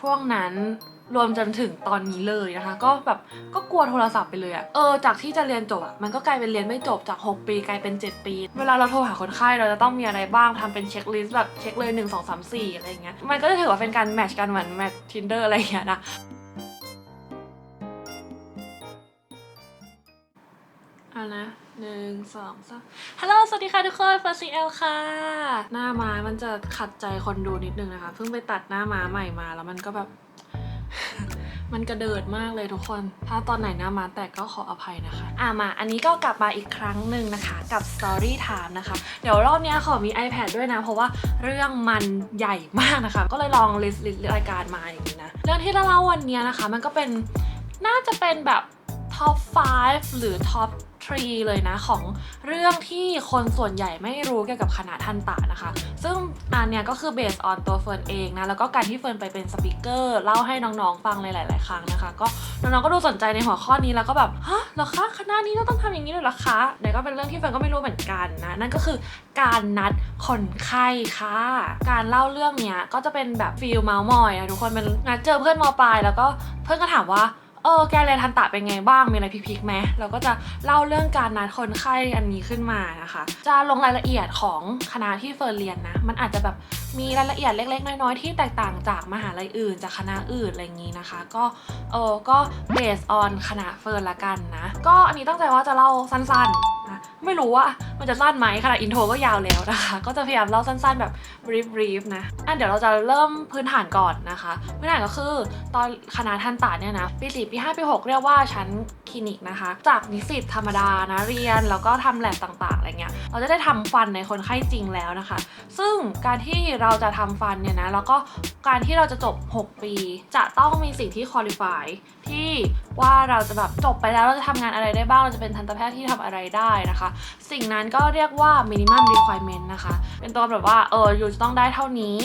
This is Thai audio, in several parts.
ช่วงนั้นรวมจนถึงตอนนี้เลยนะคะ ก็แบบก็กลัวโทรศัพท์ไปเลยอะเออจากที่จะเรียนจบอะมันก็กลายเป็นเรียนไม่จบจาก 6 ปีกลายเป็น 7 ปี เวลาเราโทรหาคนไข้เราจะต้องมีอะไรบ้างทำเป็นเช็คลิสต์แบบเช็คเลย 1 2 3 4 อะไรอย่างเงี้ยมันก็จะถือว่าเป็นการแมทช์กันเหมือนแมททินเดอร์อะไรอย่างเงี้ยนะเอานะ หนึ่งสองสามฮัลโหล สวัสดีค่ะทุกคนฟอร์ซีเอลค่ะ หน้าม้ามันจะขัดใจคนดูนิดนึงนะคะ เพิ่งไปตัดหน้าม้าใหม่มาแล้วมันก็แบบ มันกระเดิดมากเลยทุกคน ถ้าตอนไหนหน้าม้าแตกก็ขออภัยนะคะ อะมา อันนี้ก็กลับมาอีกครั้งหนึ่งนะคะ กับ Story Time นะคะ เดี๋ยวรอบเนี้ยขอมี iPad ด้วยนะ เพราะว่าเรื่องมันใหญ่มากนะคะ ก็เลยลองลิสต์รายการมาอย่างนี้นะ เรื่องที่เราเล่าวันเนี้ยนะคะ มันก็เป็น น่าจะเป็นแบบ top 5 หรือ top 3เลยนะของเรื่องที่คนส่วนใหญ่ไม่รู้เกี่ยวกับคณะทันตะนะคะ ซึ่งอันเนี้ยก็คือ based on ตัวเฟิร์นเองนะ แล้วก็การที่เฟิร์นไปเป็นสปิเกอร์เล่าให้น้องๆฟังในหลายๆ ครั้งนะคะ ก็น้องๆก็ดูสนใจในหัวข้อนี้แล้วก็แบบฮะหรอคะคณะนี้ต้องทำอย่างนี้เลยหรอคะเดี๋ยวก็เป็นเรื่องที่เฟิร์นก็ไม่รู้เหมือนกันนะนั่นก็คือการนัดคนไข้ค่ะ การเล่าเรื่องเนี้ยก็จะเป็นแบบฟิลเมาส์มอยอะทุกคนเป็นนัดเจอเพื่อนมปลายแล้วก็เพื่อนก็ถามว่า เออแกเรียนทันตะเป็นไงบ้าง มีอะไรพิกๆไหมเราก็จะเล่าเรื่องการนัดคนไข้อันนี้ขึ้นมานะคะ จะลงรายละเอียดของคณะที่เฟิร์นเรียนนะ มันอาจจะแบบมีรายละเอียดเล็ก ๆ น้อยๆ ที่แตกต่างจากมหาลัยอื่น จากคณะอื่นอะไรอย่างนี้นะคะ ก็เออก็ based on คณะเฟิร์นละกันนะ ก็อันนี้ตั้งใจว่าจะเล่าสั้นๆ ไม่รู้ว่ามันจะสั้นไหมขนาดอินโทรก็ยาวแล้วนะคะ ก็จะพยายามเล่าสั้นๆแบบ brief brief นะอะเดี๋ยวเราจะเริ่มพื้นฐานก่อนนะคะ พื้นฐานก็คือตอนคณะทันตะเนี่ยนะปีสี่ปีห้าปีหกเรียกว่าชั้นคลินิกนะคะ จากนิสิตธรรมดานะเรียนแล้วก็ทำแลบต่างๆอะไรเงี้ยเราจะได้ทำฟันในคนไข้จริงแล้วนะคะ ซึ่งการที่เราจะทำฟันเนี่ยนะแล้วก็การที่เราจะจบ 6 ปี จะต้องมีสิ่งที่ qualify ที่ว่าเราจะแบบจบไปแล้วเราจะทำงานอะไรได้บ้างเราจะเป็นทันตแพทย์ที่ทำอะไรได้นะคะ สิ่งนั้นก็เรียกว่า minimum requirement นะคะ เป็นตัวแบบว่าเอออยู่จะต้องได้เท่านี้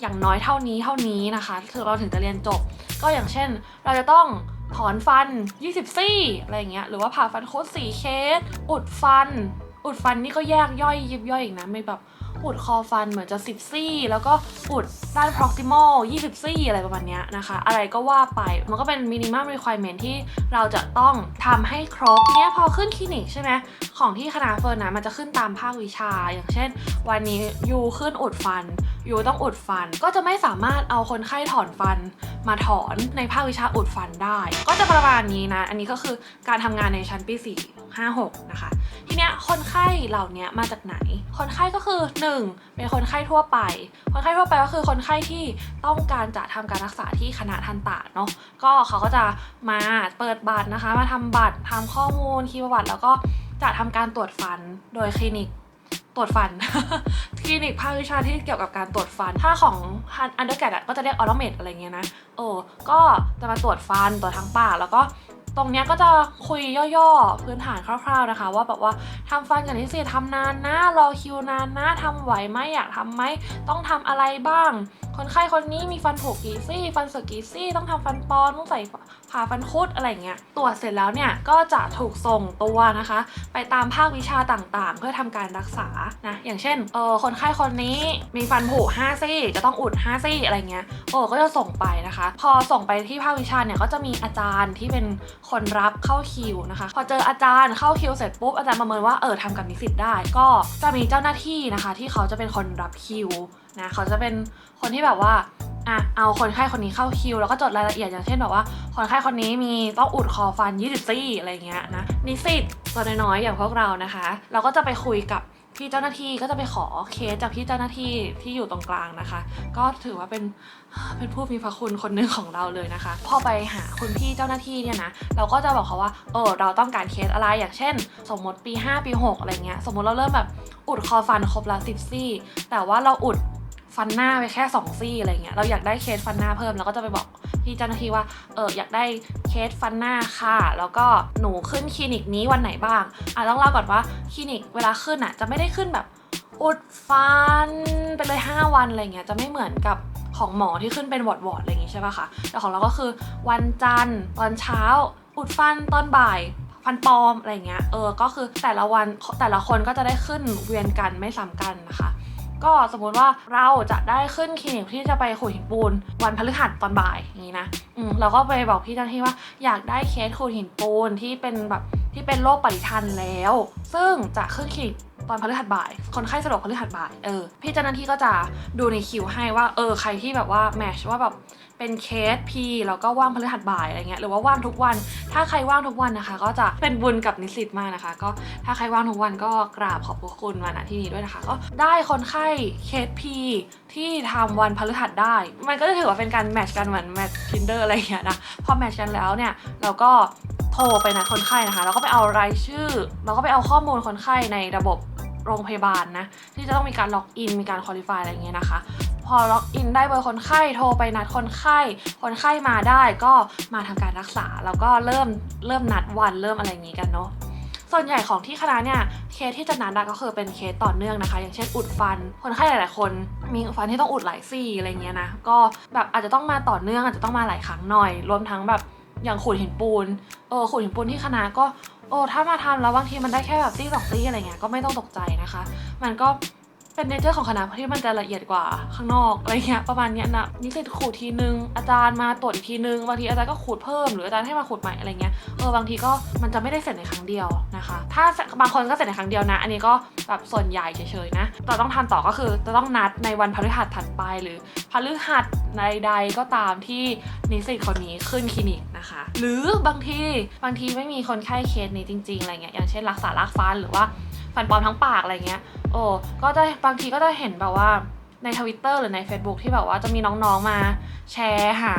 อย่างน้อยเท่านี้เท่านี้นะคะถึงเราถึงจะเรียนจบ ก็อย่างเช่น เราจะต้อง ถอนฟัน 20ซี่อะไรอย่างเงี้ยหรือว่าผ่าฟันโคตร4เคส อุดฟัน อุดฟันนี่ก็แยกย่อยยิบย่อยอีกนะไม่แบบ อุดคอฟันเหมือนจะ 10 ซี่ แล้วก็อุดด้าน proximal 20 ซี่ อะไรประมาณนี้นะคะ อะไรก็ว่าไป มันก็เป็น minimum requirement ที่เราจะต้องทำให้ครบทีเนี้ยพอขึ้นคลินิกใช่ไหมของที่คณะเฟิร์นนะมันจะขึ้นตามภาควิชา อย่างเช่น วันนี้ยูขึ้นอุดฟันยูต้องอุดฟันก็จะไม่สามารถเอาคนไข้ถอนฟันมาถอนในภาควิชาอุดฟันได้ ก็จะประมาณนี้นะ อันนี้ก็คือการทำงานในชั้นปี4 5 6นะคะทีเนี้ยคนไข้เหล่านี้มาจากไหน คนไข้ก็คือ 1. เป็นคนไข้ทั่วไป คนไข้ทั่วไปก็คือคนไข้ที่ต้องการจะทำการรักษาที่คณะทันตะเนาะก็เขาก็จะมาเปิดบัตรนะคะ มาทำบัตรทำข้อมูลคีย์ประวัติแล้วก็จะทำการตรวจฟันโดยคลินิกตรวจฟัน คลินิกภาควิชาที่เกี่ยวกับการตรวจฟัน ถ้าของอันเดอร์แกรดก็จะเรียกออโตเมตอะไรเงี้ยนะ โอ้ก็จะมาตรวจฟันตรวจทั้งปากแล้วก็ ตรงเนี้ยก็จะคุยย่อๆ พื้นฐานคร่าว ๆนะคะ ว่าแบบว่าทำฟันกับนิสิตทำนานนะ รอคิวนานนะทำไหวไหมอยากทำไหมต้องทำอะไรบ้าง คนไข้คนนี้มีฟันผุกี่ซี่ ฟันเสกี่ซี่ ต้องทำฟันปลอมต้องใส่ผ่าฟันคุดอะไรเงี้ยตรวจเสร็จแล้วเนี่ยก็จะถูกส่งตัวนะคะ ไปตามภาควิชาต่างๆ เพื่อทำการรักษานะอย่างเช่นเออคนไข้คนนี้มีฟันผุ5ซี่จะต้องอุด5ซี่อะไรเงี้ยโอ้ก็จะส่งไปนะคะ พอส่งไปที่ภาควิชาเนี่ยก็จะมีอาจารย์ที่เป็นคนรับเข้าคิวนะคะ พอเจออาจารย์เข้าคิวเสร็จปุ๊บอาจารย์ประเมินว่าเออทำกับนิสิตได้ ก็จะมีเจ้าหน้าที่นะคะ ที่เขาจะเป็นคนรับคิวนะเขาจะเป็นคนที่แบบว่าอะเอาคนไข้คนนี้เข้าคิว แล้วก็จดรายละเอียดอย่างเช่นแบบว่า คนไข้คนนี้มีต้องอุดคอฟัน20ซี่อะไรเงี้ยนะนิสิตตัวน้อยๆอย่างพวกเรานะคะ เราก็จะไปคุยกับ พี่เจ้าหน้าที่ก็จะไปขอเคสจากพี่เจ้าหน้าที่ที่อยู่ตรงกลางนะคะ ก็ถือว่าเป็นเป็นผู้มีพระคุณคนหนึ่งของเราเลยนะคะ พอไปหาคุณพี่เจ้าหน้าที่เนี่ยนะเราก็จะบอกเขาว่าเออเราต้องการเคสอะไรอย่างเช่น สมมติปี 5 ปี 6 อะไรเงี้ยสมมติเราเริ่มแบบอุดคอฟันครบละ10ซี่ แต่ว่าเราอุดฟันหน้าไปแค่2ซี่อะไรเงี้ยเราอยากได้เคสฟันหน้าเพิ่มเราก็จะไปบอก พี่เจ้าหน้าที่ว่าเอออยากได้เคสฟันหน้าค่ะ แล้วก็หนูขึ้นคลินิกนี้วันไหนบ้างอะต้องเล่าก่อนว่าคลินิกเวลาขึ้นอะจะไม่ได้ขึ้นแบบอุดฟันไปเลย 5 วันอะไรเงี้ยจะไม่เหมือนกับของหมอที่ขึ้นเป็นวอร์ดวอร์ดอะไรอย่างงี้ใช่ป่ะคะแต่ของเราก็คือวันจันทร์ตอนเช้า อุดฟันตอนบ่ายฟันปลอมอะไรเงี้ยเออก็คือแต่ละวันแต่ละคนก็จะได้ขึ้นเวียนกันไม่ซ้ำกันนะคะ ก็สมมุติว่าเราจะได้ขึ้นคลินิกที่จะไปขูดหินปูน วันพฤหัสตอนบ่ายอย่างนี้นะอืมเราก็ไปบอกพี่เจ้าหน้าที่ว่าอยากได้เคสขูดหินปูนที่เป็นแบบที่เป็นโรคปริทันแล้ว ซึ่งจะขึ้นคลินิกตอนพฤหัสบ่าย คนไข้สะดวกพฤหัสบ่าย เออ พี่เจ้าหน้าที่ก็จะดูในคิวให้ว่า เออ ใครที่แบบว่าแมชว่าแบบ เป็นเคสพีแล้วก็ว่างพฤหัสบ่ายอะไรเงี้ยหรือว่าว่างทุกวัน ถ้าใครว่างทุกวันนะคะ ก็จะเป็นบุญกับนิสิตมากนะคะ ก็ถ้าใครว่างทุกวันก็กราบขอบพระคุณมาณที่นี้ด้วยนะคะ ก็ได้คนไข้เคสพีที่ทำวันพฤหัสได้ มันก็จะถือว่าเป็นการแมทช์กันเหมือนแมททินเดอร์อะไรเงี้ยนะพอแมทช์กันแล้วเนี่ยเราก็โทรไปนัดคนไข้นะคะแล้วก็ไปเอารายชื่อ เราก็ไปเอาข้อมูลคนไข้ในระบบโรงพยาบาลนะที่จะต้องมีการล็อกอินมีการคุริฟายอะไรเงี้ยนะคะ พอล็อกอินได้เบอร์คนไข้โทรไปนัดคนไข้ คนไข้มาได้ก็มาทำการรักษา แล้วก็เริ่มเริ่มนัดวันเริ่มอะไรอย่างงี้กันเนาะส่วนใหญ่ของที่คณะเนี่ยเคสที่จะนัดก็คือเป็นเคสต่อเนื่องนะคะ อย่างเช่นอุดฟัน คนไข้หลาย ๆ คน มีฟันที่ต้องอุดหลายซี่อะไรเงี้ยนะก็แบบอาจจะต้องมาต่อเนื่องอาจจะต้องมาหลายครั้งหน่อย รวมทั้งแบบอย่างขูดหินปูนเออขูดหินปูนที่คณะก็โอ้ถ้ามาทำแล้วบางทีมันได้แค่แบบซี่สองซี่อะไรเงี้ยก็ไม่ต้องตกใจนะคะ มันก็ เป็นเนเจอร์ของคณะที่มันจะละเอียดกว่าข้างนอกอะไรเงี้ยประมาณเนี้ยนะนิสิตขูดทีนึง อาจารย์มาตรวจอีกทีนึงบางทีอาจารย์ก็ขูดเพิ่มหรืออาจารย์ให้มาขูดใหม่อะไรเงี้ยเออบางทีก็มันจะไม่ได้เสร็จในครั้งเดียวนะคะ ถ้าบางคนก็เสร็จในครั้งเดียวนะ อันนี้ก็แบบส่วนใหญ่เฉยๆนะแต่ต้องทำต่อก็คือจะต้องนัดในวันพฤหัสถัดไปหรือพฤหัสใดๆก็ตามที่นิสิตคนนี้ขึ้นคลินิกนะคะ หรือบางทีบางทีไม่มีคนไข้เคสนี้จริงๆอะไรเงี้ยอย่างเช่นรักษารากฟันหรือว่าฟันปลอมทั้งปากอะไรเงี้ย โอ้ก็จะบางทีก็จะเห็นแบบว่าในทวิตเตอร์หรือใน Facebook ที่แบบว่าจะมีน้องๆมาแชร์หา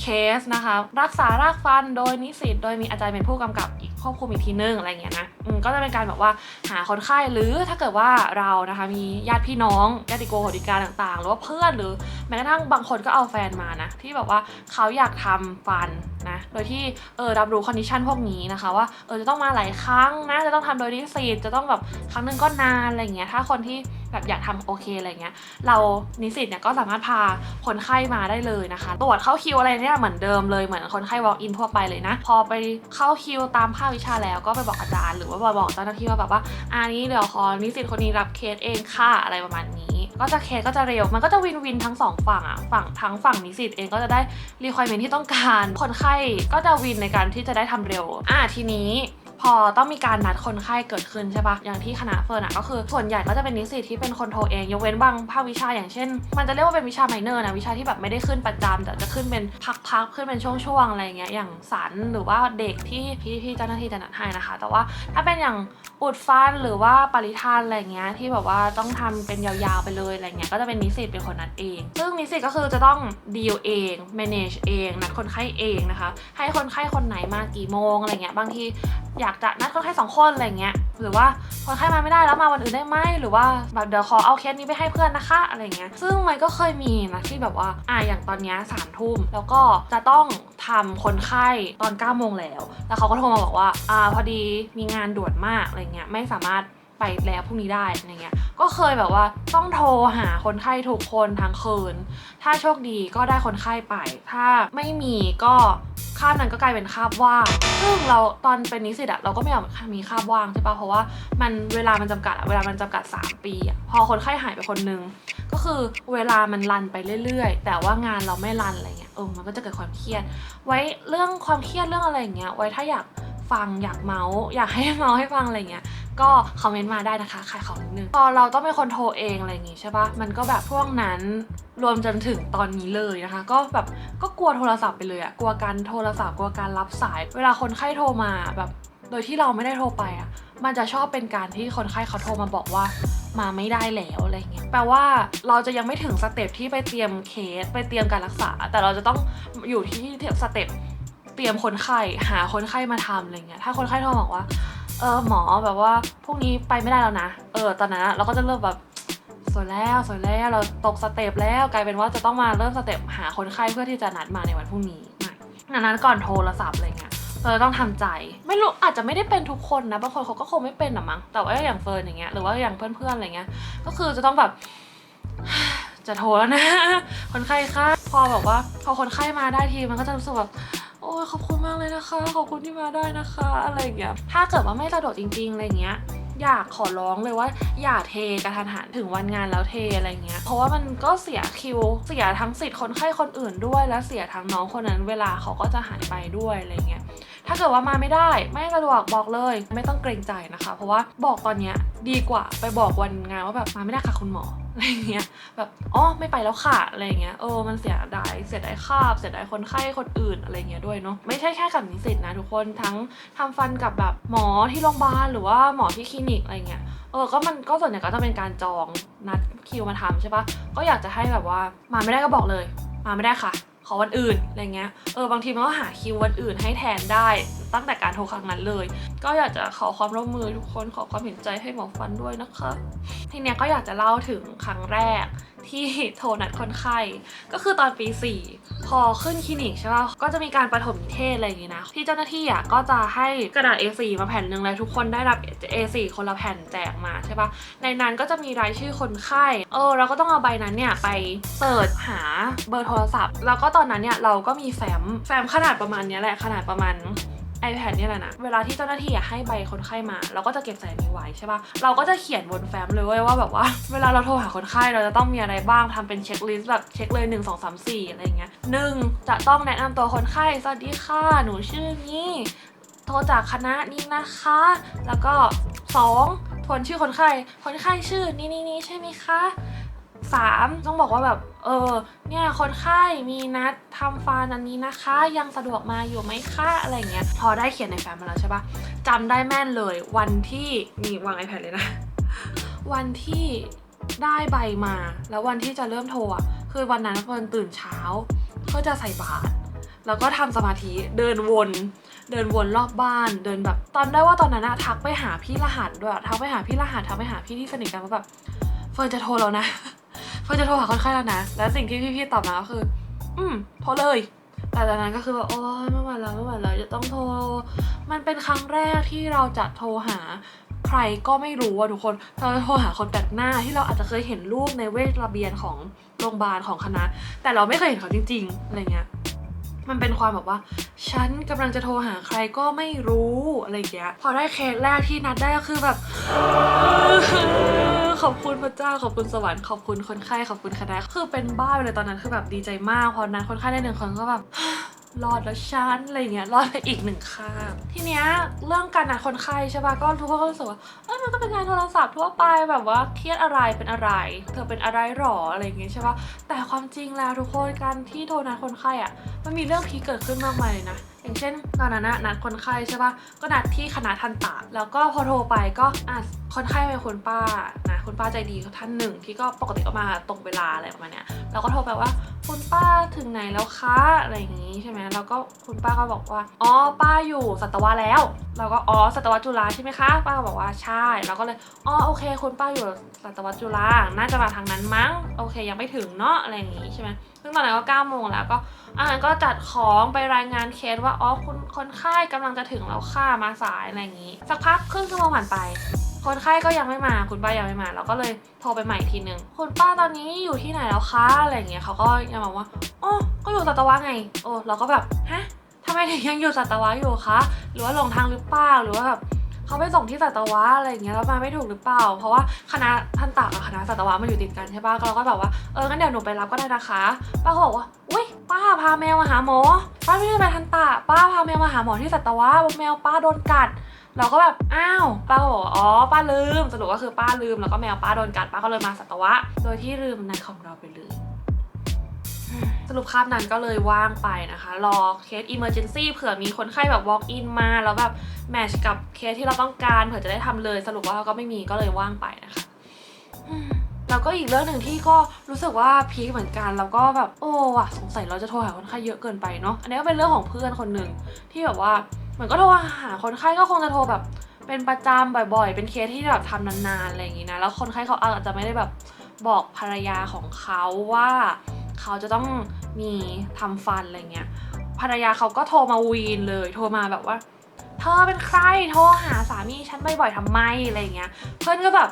เคสนะคะ รักษารากฟันโดยนิสิตโดยมีอาจารย์เป็นผู้กำกับอีก ควบคุมอีกทีนึงอะไรเงี้ยนะอืมก็จะเป็นการแบบว่าหาคนไข้หรือถ้าเกิดว่าเรานะคะมีญาติพี่น้องญาติโกโหติการต่างๆ หรือว่าเพื่อนหรือแม้กระทั่งบางคนก็เอาแฟนมานะ ที่แบบว่าเขาอยากทำฟันนะโดยที่เออรับรู้คอนดิชันพวกนี้นะคะว่าเออจะต้องมาหลายครั้งนะจะต้องทำโดยนิสิตจะต้องแบบครั้งหนึ่งก็นานอะไรเงี้ยถ้าคนที่แบบอยากทำโอเคอะไรเงี้ยเรานิสิตเนี่ยก็สามารถพาคนไข้มาได้เลยนะคะ ตรวจเข้าคิวอะไรเนี่ยเหมือนเดิมเลยเหมือนคนไข้ walk in ทั่วไปเลยนะ พอไปเข้าคิวตามภาควิชาแล้วก็ไปบอกอาจารย์ หรือว่าบอกเจ้าหน้าที่ว่าแบบว่าอันนี้เดี๋ยวขอนิสิตคนนี้รับเคสเองค่ะอะไรประมาณนี้ ก็จะเคสก็จะเร็ว มันก็จะวินวินทั้งสองฝั่งอะฝั่งทั้งฝั่งนิสิตเองก็จะได้รีควอรเมนที่ต้องการ คนไข้ก็จะวินในการที่จะได้ทำเร็วอะทีนี้พ พอต้องมีการนัดคนไข้เกิดขึ้นใช่ปะอย่างที่คณะเฟิร์นอะก็คือส่วนใหญ่ก็จะเป็นนิสิตที่เป็นคนโทรเองยกเว้นบางภาควิชาอย่างเช่น มันจะเรียกว่าเป็นวิชาไมเนอร์นะวิชาที่แบบไม่ได้ขึ้นประจำแต่จะขึ้นเป็นพักๆขึ้นเป็นช่วงๆอะไรเงี้ยอย่างสันหรือว่าเด็กที่พี่พี่เจ้าหน้าที่จะนัดให้นะคะ แต่ว่าถ้าเป็นอย่างอุดฟันหรือว่าปริทานอะไรเงี้ยที่แบบว่าต้องทำเป็นยาวๆไปเลยอะไรเงี้ยก็จะเป็นนิสิตเป็นคนนัดเอง ซึ่งนิสิตก็คือจะต้องดีลเอง manage เองนัดคนไข้เองนะคะ ให้คนไข้คนไหนมากี่โมงอะไรเงี้ยบางทีอยากากจะนัดคนไข้สองคนอะไรเงี้ยหรือว่าคนไข้มาไม่ได้แล้วมาวันอื่นได้ไหมหรือว่าแบบเดี๋ยวขอเอาเคสนี้ไปให้เพื่อนนะคะอะไรเงี้ยซึ่งมันก็เคยมีนะที่แบบว่าอ่าอย่างตอนนี้สามทุ่มแล้วก็จะต้องทำคนไข้ตอน9ก้าโมงแล้ว แล้วเขาก็โทรมาบอกว่าอ่าพอดีมีงานด่วนมากอะไรเงี้ยไม่สามารถ ไปแล้วพรุ่งนี้ได้อะไรเงี้ย ก็เคยแบบว่าต้องโทรหาคนไข้ทุกคนทั้งคืน ถ้าโชคดีก็ได้คนไข้ไป ถ้าไม่มีก็คาบนั้นก็กลายเป็นคาบว่าง ซึ่งเราตอนเป็นนิสิตอะเราก็ไม่อยากมีคาบว่างใช่ปะเพราะว่ามันเวลามันจำกัดอะเวลามันจำกัด 3 ปีอะพอคนไข้หายไปคนนึง ก็คือเวลามันรันไปเรื่อยๆ แต่ว่างานเราไม่รันอะไรเงี้ย เออ มันก็จะเกิดความเครียด ไว้เรื่องความเครียดเรื่องอะไรอย่างเงี้ย ไว้ถ้าอยากฟังอยากเมาส์อยากให้เมาส์ให้ฟังอะไรเงี้ย ก็คอมเมนต์มาได้นะคะขายของนิดนึงพอเราต้องเป็นคนโทรเองอะไรอย่างงี้ใช่ปะมันก็แบบพวกนั้นรวมจนถึงตอนนี้เลยนะคะ ก็แบบก็กลัวโทรศัพท์ไปเลยอะกลัวการโทรศัพท์กลัวการรับสาย เวลาคนไข้โทรมาแบบโดยที่เราไม่ได้โทรไปอะมันจะชอบเป็นการที่คนไข้เขาโทรมาบอกว่ามาไม่ได้แล้วอะไรเงี้ยแปลว่าเราจะยังไม่ถึงสเต็ปที่ไปเตรียมเคสไปเตรียมการรักษา แต่เราจะต้องอยู่ที่สเต็ปเตรียมคนไข้หาคนไข้มาทำอะไรเงี้ยถ้าคนไข้โทรบอกว่า เออหมอแบบว่าพรุ่งนี้ไปไม่ได้แล้วนะ เออตอนนั้นเราก็จะเริ่มแบบสวยแล้วสวยแล้วเราตกสเต็ปแล้วกลายเป็นว่าจะต้องมาเริ่มสเต็ปหาคนไข้เพื่อที่จะนัดมาในวันพรุ่งนี้นะดังนั้นก่อนโทรศัพท์อะไรเงี้ยเราจะต้องทำใจ ไม่รู้อาจจะไม่ได้เป็นทุกคนนะบางคนเขาก็คงไม่เป็นหรอมั้งแต่ว่าอย่างเฟิร์นอย่างเงี้ยหรือว่าอย่างเพื่อนๆอะไรเงี้ย ก็คือจะต้องแบบจะโทรแล้วนะ คนไข้ค่ะพอแบบว่า พอคนไข้มาได้ทีมันก็จะรู้สึกแบบ อ้ยขอบคุณมากเลยนะคะ ขอบคุณที่มาได้นะคะ อะไรอย่างเงี้ยถ้าเกิดว่าไม่สะดวกจริงๆอะไรเงี้ยอยากขอร้องเลยว่าอย่าเทกระทันหันถึงวันงานแล้วเทอะไรเงี้ย เพราะว่ามันก็เสียคิว เสียทั้งสิทธิ์คนไข้คนอื่นด้วย และเสียทั้งน้องคนนั้นเวลาเขาก็จะหายไปด้วยอะไรเงี้ย ถ้าเกิดว่ามาไม่ได้ ไม่สะดวกบอกเลย ไม่ต้องเกรงใจนะคะ เพราะว่าบอกตอนเนี้ยดีกว่าไปบอกวันงานว่าแบบมาไม่ได้ค่ะคุณหมออะไรเงี้ยแบบอ๋อไม่ไปแล้วค่ะอะไรเงี้ยเออมันเสียดายเสียดายคาบเสียดายคนไข้คนอื่นอะไรเงี้ยด้วยเนาะไม่ใช่แค่กับนิสิตนะทุกคนทั้งทำฟันกับแบบหมอที่โรงพยาบาลหรือว่าหมอที่คลินิกอะไรเงี้ยเออก็มันก็ส่วนใหญ่ก็จะเป็นการจองนัดคิวมาทำใช่ปะก็อยากจะให้แบบว่ามาไม่ได้ก็บอกเลย มาไม่ได้ค่ะ ขอวันอื่นอะไรเงี้ย เออบางทีมันก็หาคิววันอื่นให้แทนได้ตั้งแต่การโทรครั้งนั้นเลย ก็อยากจะขอความร่วมมือทุกคนขอความเห็นใจให้หมอฟันด้วยนะคะ ทีเนี้ยก็อยากจะเล่าถึงครั้งแรกที่โทรนัดคนไข้ก็คือตอนปี 4 พอขึ้นคลินิกใช่ป่ะก็จะมีการประถมนิเทศอะไรอย่างงี้นะที่เจ้าหน้าที่อะก็จะให้กระดาษ A4 มาแผ่นหนึ่งแล้วทุกคนได้รับ A4 คนละแผ่นแจกมาใช่ป่ะในนั้นก็จะมีรายชื่อคนไข้เออเราก็ต้องเอาใบนั้นเนี่ยไปเสิร์ชหาเบอร์โทรศัพท์ แล้วก็ตอนนั้นเนี่ยเราก็มีแฟ้มแฟ้มขนาดประมาณนี้แหละขนาดประมาณ iPad เนี่ยแหละนะ เวลาที่เจ้าหน้าที่อะให้ใบคนไข้มา เราก็จะเก็บใส่ในไว้ใช่ปะเราก็จะเขียนบนแฟ้มเลยว่าแบบว่า เวลาเราโทรหาคนไข้เราจะต้องมีอะไรบ้างทำเป็นเช็คลิสต์แบบเช็คเลย 1 2 3 4 อะไรเงี้ยหนึ่งจะต้องแนะนำตัวคนไข้ สวัสดีค่ะ หนูชื่อนี้ โทรจากคณะนี้นะคะ แล้วก็สองทวนชื่อคนไข้ คนไข้ชื่อนี่นี่นี่ใช่ไหมคะ สามต้องบอกว่าแบบ เออ เนี่ยคนไข้มีนัดทำฟันอันนี้นะคะ ยังสะดวกมาอยู่ไหมคะอะไรเงี้ย พอได้เขียนในแฟ้มมาแล้วใช่ปะจำได้แม่นเลย วันที่นี่วาง iPad เลยนะ วันที่ได้ใบมา แล้ววันที่จะเริ่มโทรอะคือวันนั้นเฟิร์นตื่นเช้า ก็จะใส่บาตรแล้วก็ทำสมาธิเดินวน เดินวนรอบบ้าน เดินแบบ ตอนได้ว่าตอนนั้นอะทักไปหาพี่รหัสด้วยทักไปหาพี่รหัสทักไปหาพี่ที่สนิทกันว่าแบบเฟิร์นจะโทรแล้วนะ เฟิร์นจะโทรหาคนไข้แล้วนะ แล้วสิ่งที่พี่ๆตอบมาก็คือ อืมโทรเลยแต่ตอนนั้นก็คือแบบโอ้ยไม่ไหวแล้วไม่ไหวแล้วจะต้องโทร มันเป็นครั้งแรกที่เราจะโทรหาใครก็ไม่รู้อะทุกคน เราจะโทรหาคนแปลกหน้าที่เราอาจจะเคยเห็นรูปในเวทระเบียนของโรงพยาบาลของคณะ แต่เราไม่เคยเห็นเขาจริงๆอะไรเงี้ย มันเป็นความแบบว่า ฉันกำลังจะโทรหาใครก็ไม่รู้อะไรอย่างเงี้ยพอได้เคสแรกที่นัดได้ก็คือแบบขอบคุณพระเจ้าขอบคุณสวรรค์ขอบคุณคนไข้ขอบคุณคณะคือเป็นบ้าไปเลยตอนนั้นคือแบบดีใจมากพอนัดคนไข้ได้หนึ่งคนก็แบบ รอดแล้วฉันอะไรเงี้ยรอดไปอีกหนึ่งข้างทีเนี้ยเรื่องการนัดคนไข้ใช่ป่ะก็ทุกคนก็รู้สึกว่าเออมันก็เป็นงานโทรศัพท์ทั่วไปแบบว่าเครียดอะไรเป็นอะไร เธอเป็นอะไรหรออะไรเงี้ยใช่ป่ะแต่ความจริงแล้วทุกคนการที่โทรนัดคนไข้อะมันมีเรื่องพีเกิดขึ้นมากมายเลยนะ อย่างเช่นตอนนั้นนัดคนไข้ใช่ป่ะก็นัดที่คณะทันตะ แล้วก็พอโทรไปก็อะคนไข้เป็นคุณป้านะคุณป้าใจดีท่านหนึ่ง ที่ก็ปกติก็มาตรงเวลาอะไรประมาณเนี้ยเราก็โทรไปว่าคุณป้าถึงไหนแล้วคะอะไรอย่างงี้ใช่ไหมแล้วก็คุณป้าก็บอกว่าอ๋อป้าอยู่สัตวะแล้ว เราก็อ๋อสัตวะจุฬาใช่ไหมคะป้าก็บอกว่าใช่เราก็เลยอ๋อโอเคคุณป้าอยู่สัตวะจุฬาน่าจะมาทางนั้นมั้งโอเค ยังไม่ถึงเนาะอะไรอย่างงี้ใช่ไหมซึ่งตอนนั้นก็เก้าโมงแล้วก็อ่าก็จัดของไปรายงานเคสว่าอ๋อคุณคนไข้กำลังจะถึงแล้วค่ะมาสายอะไรอย่างนี้ สักพักครึ่งชั่วโมงผ่านไป คนไข้ก็ยังไม่มา คุณป้ายังไม่มาเราก็เลยโทรไปใหม่อีกทีหนึ่งคุณป้าตอนนี้อยู่ที่ไหนแล้วคะอะไรอย่างเงี้ยเขาก็ยังบอกว่าอ๋อก็อยู่สัตวะไงโอ้เราก็แบบฮะทำไมถึงยังอยู่สัตวะอยู่คะหรือว่าหลงทางหรือเปล่าหรือว่าแบบ เขาไปส่งที่สัตวะอะไรอย่างเงี้ยแล้วมาไม่ถูกหรือเปล่า เพราะว่าคณะทันตะกับคณะสัตวะมันอยู่ติดกันใช่ปะเราก็แบบว่าเอองั้นเดี๋ยวหนูไปรับก็ได้นะคะป้าก็บอกว่าอุ้ยป้าพาแมวมาหาหมอป้าไม่ได้ไปทันตะป้าพาแมวมาหาหมอที่สัตวะบอกแมวป้าโดนกัดเราก็แบบ อ้าว ป้าบอกอ๋อ ป้าลืม สรุปก็คือป้าลืม แล้วก็แมวป้าโดนกัด ป้าก็เลยมาสัตวะ โดยที่ลืมนัดของเราไปเลย สรุปคาบนั้นก็เลยว่างไปนะคะ รอเคส emergency เผื่อมีคนไข้แบบ walk in มาแล้วแบบแมชกับเคสที่เราต้องการเผื่อจะได้ทำเลย สรุปว่าก็ไม่มีก็เลยว่างไปนะคะแล้วก็อีกเรื่องหนึ่งที่ก็รู้สึกว่าพีคเหมือนกันแล้วก็แบบโอ้ว่ะสงสัยเราจะโทรหาคนไข้เยอะเกินไปเนาะอันนี้ก็เป็นเรื่องของเพื่อนคนหนึ่งที่แบบว่าเหมือนก็โทรหาคนไข้ก็คงจะโทรแบบ เป็นประจำบ่อยๆ เป็นเคสที่แบบทำนานๆอะไรอย่างงี้นะแล้วคนไข้เขาอาจจะไม่ได้แบบบอกภรรยาของเขาว่า เขาจะต้องมีทำฟันอะไรเงี้ยภรรยาเขาก็โทรมาวีนเลย โทรมาแบบว่า เธอเป็นใครโทรหาสามีฉันบ่อยๆทำไมอะไรเงี้ย เพื่อนก็แบบ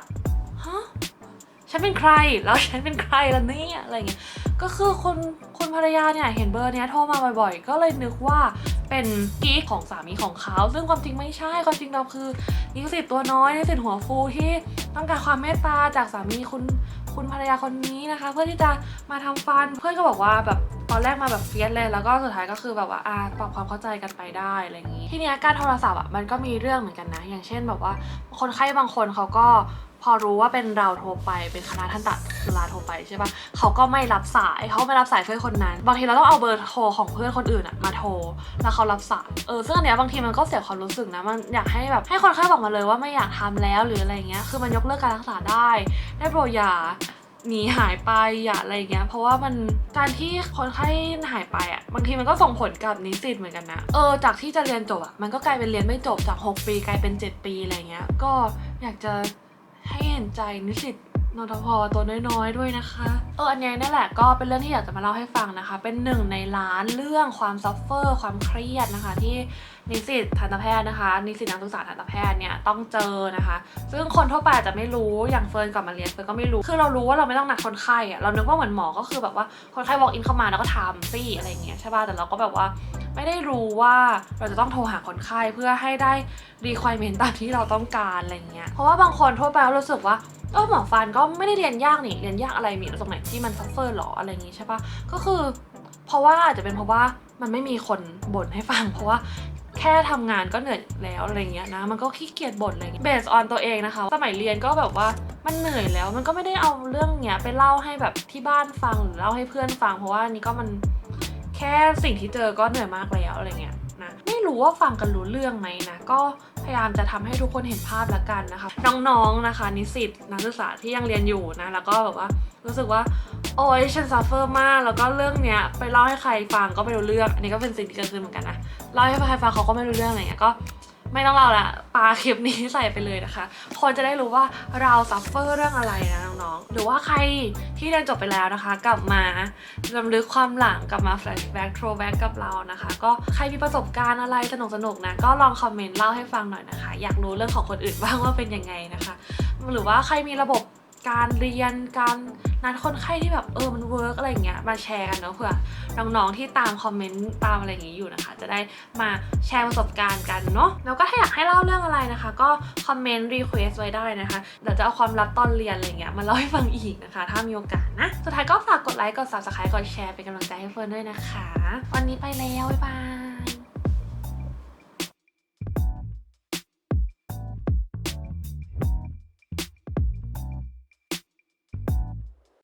ฮะฉันเป็นใครแล้วฉันเป็นใครล่ะเนี่ยอะไรเงี้ยก็คือคุณคุณภรรยาเนี่ยเห็นเบอร์เนี้ยโทรมาบ่อยๆ ก็เลยนึกว่าเป็นกิ๊กของสามีของเขา ซึ่งความจริงไม่ใช่ความจริงเราคือนิสิตตัวน้อยนิสิตหัวฟูที่ต้องการความเมตตาจากสามีคุณ คุณภรรยาคนนี้นะคะ เพื่อที่จะมาทำฟัน เพื่อนก็บอกว่าแบบตอนแรกมาแบบเฟียสเลยแล้วก็สุดท้ายก็คือแบบว่าอ่าปรับความเข้าใจกันไปได้อะไรอย่างนี้ ทีเนี้ยการโทรศัพท์อะมันก็มีเรื่องเหมือนกันนะ อย่างเช่นแบบว่าคนไข้บางคนเขาก็ อรู้ว่าเป็นเราโทรไปเป็นคณะทันตจุฬาโทรไปใช่ปะเขาก็ไม่รับสายเขาไม่รับสายเพื่อนคนนั้นบางทีเราต้องเอาเบอร์โทรของเพื่อนคนอื่นอะมาโทรแล้วเขารับสายเออซึ่งอันเนี้ยบางทีมันก็เสียความรู้สึกนะมันอยากให้แบบให้คนไข้บอกมาเลยว่าไม่อยากทำแล้วหรืออะไรเงี้ยคือมันยกเลิกการรักษาได้ได้โปรดอย่าหนีหายไปอย่าอะไรเงี้ยเพราะว่ามันการที่คนไข้หายไปอะบางทีมันก็ส่งผลกับนิสิตเหมือนกันนะเออจากที่จะเรียนจบอะมันก็กลายเป็นเรียนไม่จบจาก 6 ปีกลายเป็น 7 ปีอะไรเงี้ยก็อยากจะ เห็นใจนิสิตนทพตัวน้อยๆด้วยนะคะ เอออันนี้นี่แหละก็เป็นเรื่องที่อยากจะมาเล่าให้ฟังนะคะ เป็นหนึ่งในล้านเรื่องความซัฟเฟอร์ ความเครียดนะคะที่ นิสิตทันตแพทย์นะคะ นิสิตนักศึกษาทันตแพทย์เนี่ยต้องเจอนะคะ ซึ่งคนทั่วไปอาจจะไม่รู้อย่างเฟิร์นกลับมาเรียนเฟิร์นก็ไม่รู้คือเรารู้ว่าเราไม่ต้องนัดคนไข้อะเรานึกว่าเหมือนหมอก็คือแบบว่าคนไข้ walk in เข้ามาแล้วก็ทำสิอะไรอย่างเงี้ยใช่ป่ะแต่เราก็แบบว่าไม่ได้รู้ว่าเราจะต้องโทรหาคนไข้เพื่อให้ได้ requirement ตามที่เราต้องการอะไรเงี้ยเพราะว่าบางคนทั่วไปเรารู้สึกว่าเออหมอฟันก็ไม่ได้เรียนยากนี่เรียนยากอะไรมีตรงไหนที่มันซัฟเฟอร์หรออะไรอย่างงี้ใช่ปะก็คือ เพราะว่าอาจจะเป็นเพราะว่ามันไม่มีคนบ่นให้ฟัง เพราะว่า แค่ทำงานก็เหนื่อยแล้วอะไรเงี้ยนะ มันก็ขี้เกียจบ่นอะไรเงี้ยเบสออนตัวเองนะคะ สมัยเรียนก็แบบว่ามันเหนื่อยแล้ว มันก็ไม่ได้เอาเรื่องเนี้ยไปเล่าให้แบบที่บ้านฟังหรือเล่าให้เพื่อนฟัง เพราะว่านี่ก็มันแค่สิ่งที่เจอก็เหนื่อยมากแล้วอะไรเงี้ย ไม่รู้ว่าฟังกันรู้เรื่องไหมนะ ก็พยายามจะทำให้ทุกคนเห็นภาพละกันนะคะ น้องๆนะคะ นิสิตนักศึกษาที่ยังเรียนอยู่นะ แล้วก็แบบว่ารู้สึกว่าโอ้ยฉันซัฟเฟอร์มาก แล้วก็เรื่องเนี้ยไปเล่าให้ใครฟังก็ไม่รู้เรื่อง อันนี้ก็เป็นสิ่งที่เกิดขึ้นเหมือนกันนะ เล่าให้ใครฟังเขาก็ไม่รู้เรื่องอะไรเงี้ย ก็ ไม่ต้องเล่าละปาคลิปนี้ใส่ไปเลยนะคะ คนจะได้รู้ว่าเราซัฟเฟอร์เรื่องอะไรนะน้องๆ หรือว่าใครที่เรียนจบไปแล้วนะคะ กลับมาลำลึกความหลังกลับมาแฟลชแบ็กโทรแบ็กกับเรานะคะ ก็ใครมีประสบการณ์อะไรสนุกๆนะ ก็ลองคอมเมนต์เล่าให้ฟังหน่อยนะคะ อยากรู้เรื่องของคนอื่นบ้างว่าเป็นยังไงนะคะ หรือว่าใครมีระบบการเรียนการนัดคนไข้ที่แบบเออมันเวิร์กอะไรอย่างเงี้ยมาแชร์กันเนาะเผื่อน้องๆที่ตามคอมเมนต์ตามอะไรอย่างงี้อยู่นะคะ จะได้มาแชร์ประสบการณ์กันเนาะแล้วก็ถ้าอยากให้เล่าเรื่องอะไรนะคะ ก็คอมเมนต์รีเควสไว้ได้นะคะเดี๋ยวจะเอาความลับตอนเรียนอะไรเงี้ยมาเล่าให้ฟังอีกนะคะ ถ้ามีโอกาสนะสุดท้ายก็ฝากกดไลค์กด subscribe กดแชร์เป็นกำลังใจให้เฟิร์นด้วยนะคะ วันนี้ไปแล้วบ๊ายบาย